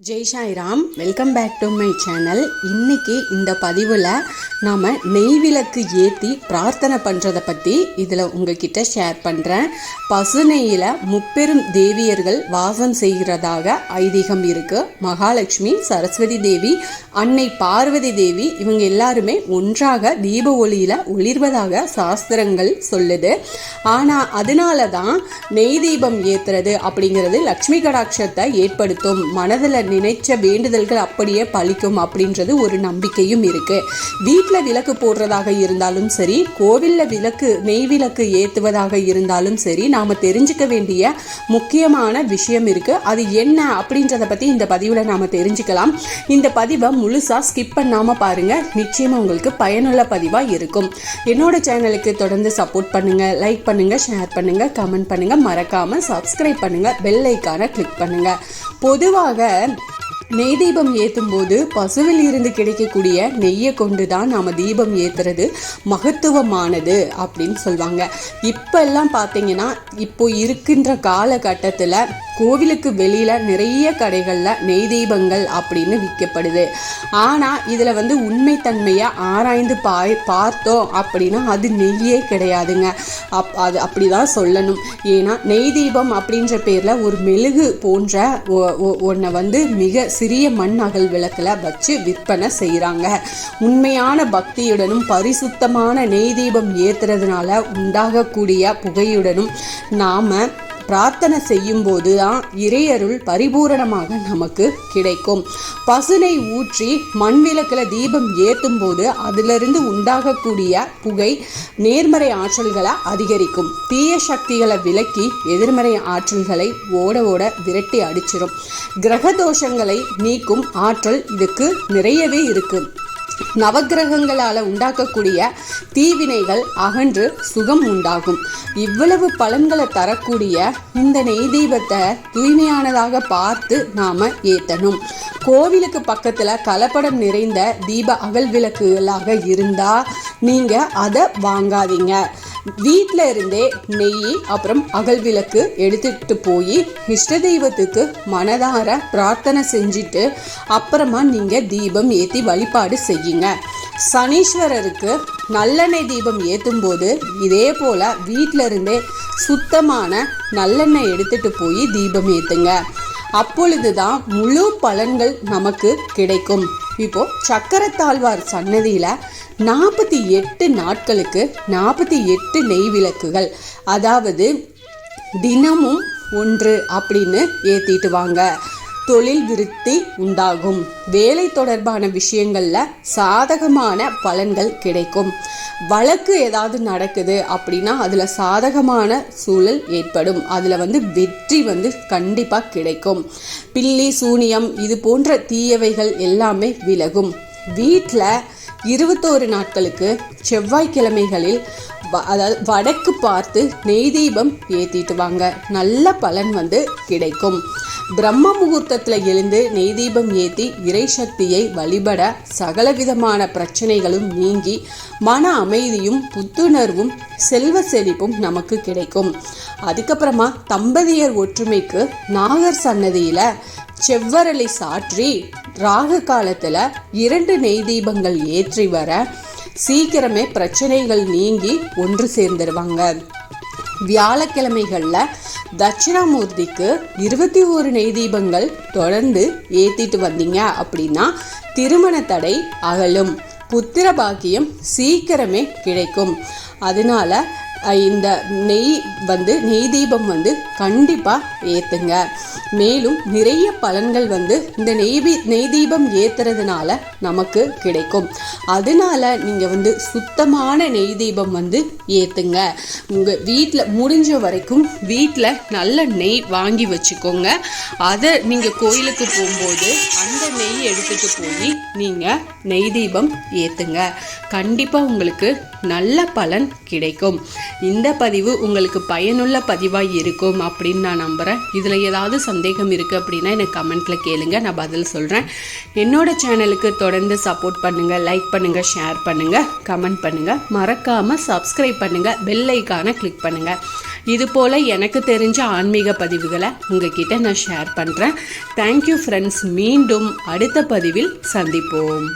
Jai Sairam welcome back to my channel இன்னைக்கு இந்த பதிவில் நாம் நெய் விளக்கு ஏற்றி பிரார்த்தனை பண்ணுறதை பற்றி இதில் உங்ககிட்ட ஷேர் பண்ணுறேன் பசு நெய்யில் முப்பெரும் தேவியர்கள் வாசம் செய்கிறதாக ஐதீகம் இருக்குது மகாலட்சுமி சரஸ்வதி தேவி அன்னை பார்வதி தேவி இவங்க எல்லாருமே ஒன்றாக தீப ஒளியில் ஒளிர்வதாக சாஸ்திரங்கள் சொல்லுது. ஆனால் அதனால தான் நெய் தீபம் ஏற்றுறது அப்படிங்கிறது லக்ஷ்மி கடாட்சத்தை ஏற்படுத்தும். மனதில் நினைச்ச வேண்டுதல்கள் அப்படியே பழிக்கும் அப்படின்றது ஒரு நம்பிக்கையும் இருக்கு. வீட்டில் விளக்கு போடுறதாக இருந்தாலும் சரி கோவிலில் விளக்கு நெய் விளக்கு ஏற்றுவதாக இருந்தாலும் சரி நாம் தெரிஞ்சுக்க வேண்டிய முக்கியமான விஷயம் இருக்கு. அது என்ன அப்படின்றத பற்றி இந்த பதிவில் நாம் தெரிஞ்சுக்கலாம். இந்த பதிவை முழுசாக ஸ்கிப் பண்ணாமல் பாருங்கள் நிச்சயமாக உங்களுக்கு பயனுள்ள பதிவாக இருக்கும். என்னோட சேனலுக்கு தொடர்ந்து சப்போர்ட் பண்ணுங்கள் லைக் பண்ணுங்கள் ஷேர் பண்ணுங்கள் கமெண்ட் பண்ணுங்கள் மறக்காமல் சப்ஸ்கிரைப் பண்ணுங்கள் பெல் ஐக்கானை கிளிக் பண்ணுங்கள் பொதுவாக நெய் தீபம் ஏற்றும் போது பசுவில் இருந்து கிடைக்கக்கூடிய நெய்யை கொண்டு தான் நாம் தீபம் ஏற்றுறது மகத்துவமானது அப்படின்னு சொல்லுவாங்க இப்போ எல்லாம் பார்த்தீங்கன்னா இப்போ இருக்கின்ற காலகட்டத்தில் கோவிலுக்கு வெளியில் நிறைய கடைகளில் நெய் தீபங்கள் அப்படின்னு விற்கப்படுது. ஆனால் இதில் வந்து உண்மைத்தன்மையை ஆராய்ந்து பாய் பார்த்தோம் அப்படின்னா அது நெய்யே கிடையாதுங்க. அப் அது அப்படி தான் சொல்லணும். ஏன்னா நெய் தீபம் அப்படின்ற பேரில் ஒரு மெழுகு போன்ற ஒன்றை வந்து மிக சிறிய மண் அகல் விளக்கில் வச்சு விற்பனை செய்கிறாங்க உண்மையான பக்தியுடனும் பரிசுத்தமான நெய் தீபம் ஏற்றுறதுனால உண்டாகக்கூடிய புகையுடனும் நாம் பிரார்த்தனை செய்யும் போது தான் இறையருள் பரிபூரணமாக நமக்கு கிடைக்கும். பசுனை ஊற்றி மண் விளக்கில் தீபம் ஏற்றும் போது அதிலிருந்து உண்டாகக்கூடிய புகை நேர்மறை ஆற்றல்களை அதிகரிக்கும். தீய சக்திகளை விலக்கி எதிர்மறை ஆற்றல்களை ஓட ஓட விரட்டி அடிச்சிடும் கிரக தோஷங்களை நீக்கும் ஆற்றல் இதுக்கு நிறையவே இருக்குது நவகிரகங்களால் உண்டாக்கக்கூடிய தீவினைகள் அகன்று சுகம் உண்டாகும். இவ்வளவு பலன்களை தரக்கூடிய இந்த நெய் தீபத்தை தூய்மையானதாக பார்த்து நாம ஏத்தணும். கோவிலுக்கு பக்கத்துல கலப்படம் நிறைந்த தீப அகல் விளக்குகளாக இருந்தா நீங்க அதை வாங்காதீங்க. வீட்டில் இருந்தே நெய் அப்புறம் அகல் விளக்கு எடுத்துட்டு போய் இஷ்ட தெய்வத்துக்கு மனதார பிரார்த்தனை செஞ்சுட்டு அப்புறமா நீங்கள் தீபம் ஏற்றி வழிபாடு செய்யுங்க. சனீஸ்வரருக்கு நல்லெண்ணெய் தீபம் ஏற்றும் போது இதே போல் வீட்டில் இருந்தே சுத்தமான நல்லெண்ணெய் எடுத்துகிட்டு போய் தீபம் ஏற்றுங்க அப்பொழுதுதான் முழு பலன்கள் நமக்கு கிடைக்கும். இப்போ சக்கரத்தாழ்வார் சன்னதியில் நாற்பத்தி எட்டு நாட்களுக்கு நாற்பத்தி எட்டு நெய் விளக்குகள் அதாவது தினமும் ஒன்று அப்படின்னு ஏற்றிட்டு வாங்க. தொழில் விருத்தி உண்டாகும். வேலை தொடர்பான விஷயங்களில் சாதகமான பலன்கள் கிடைக்கும். வழக்கு ஏதாவது நடக்குது அப்படின்னா அதில் சாதகமான சூழல் ஏற்படும். அதில் வந்து வெற்றி வந்து கண்டிப்பாக கிடைக்கும். பில்லி சூனியம் இது போன்ற தீயவைகள் எல்லாமே விலகும். வீட்டில் இருபத்தோரு நாட்களுக்கு செவ்வாய்க்கிழமைகளில் அதாவது வடக்கு பார்த்து நெய் தீபம் ஏற்றிட்டு வாங்க. நல்ல பலன் வந்து கிடைக்கும். பிரம்ம முகூர்த்தத்தில் எழுந்து நெய் தீபம் ஏற்றி இறை சக்தியை வழிபட சகலவிதமான பிரச்சனைகளும் நீங்கி மன அமைதியும் புத்துணர்வும் செல்வ செழிப்பும் நமக்கு கிடைக்கும். அதுக்கப்புறமா தம்பதியர் ஒற்றுமைக்கு நாகர் சன்னதியில் செவ்வரளி சாற்றி ராகு காலத்தில் இரண்டு நெய் தீபங்கள் ஏற்றி வர சீக்கிரமே பிரச்சனைகள் நீங்கி ஒன்று சேர்ந்துருவாங்க. வியாழக்கிழமைகளில் தட்சிணாமூர்த்திக்கு இருபத்தி ஒரு நெய் தீபங்கள் தொடர்ந்து ஏற்றிட்டு வந்தீங்க அப்படின்னா திருமண தடை அகலும். புத்திர பாக்கியம் சீக்கிரமே கிடைக்கும். அதனால இந்த நெய் வந்து நெய் தீபம் வந்து கண்டிப்பாக ஏற்றுங்க மேலும் நிறைய பலன்கள் வந்து இந்த நெய் நெய் தீபம் ஏற்றுறதுனால நமக்கு கிடைக்கும். அதனால நீங்கள் வந்து சுத்தமான நெய் தீபம் வந்து ஏற்றுங்க உங்கள் வீட்டில் முடிஞ்ச வரைக்கும் வீட்டில் நல்ல நெய் வாங்கி வச்சுக்கோங்க. அதை நீங்கள் கோயிலுக்கு போகும்போது அந்த நெய் எடுத்துகிட்டு போய் நீங்கள் நெய் தீபம் ஏற்றுங்க கண்டிப்பாக உங்களுக்கு நல்ல பலன் கிடைக்கும். இந்த பதிவு உங்களுக்கு பயனுள்ள பதிவாக இருக்கும் அப்படின்னு நான் நம்புகிறேன் இதில் ஏதாவது சந்தேகம் இருக்குது அப்படின்னா எனக்கு கமெண்ட்டில் கேளுங்க நான் பதில் சொல்கிறேன் என்னோட சேனலுக்கு தொடர்ந்து சப்போர்ட் பண்ணுங்கள் லைக் பண்ணுங்கள் ஷேர் பண்ணுங்கள் கமெண்ட் பண்ணுங்கள் மறக்காமல் சப்ஸ்கிரைப் பண்ணுங்கள் பெல் ஐக்கானை கிளிக் பண்ணுங்கள் இது போல் எனக்கு தெரிஞ்ச ஆன்மீக பதிவுகளை உங்ககிட்ட நான் ஷேர் பண்ணுறேன் தேங்க்யூ ஃப்ரெண்ட்ஸ் மீண்டும் அடுத்த பதிவில் சந்திப்போம்.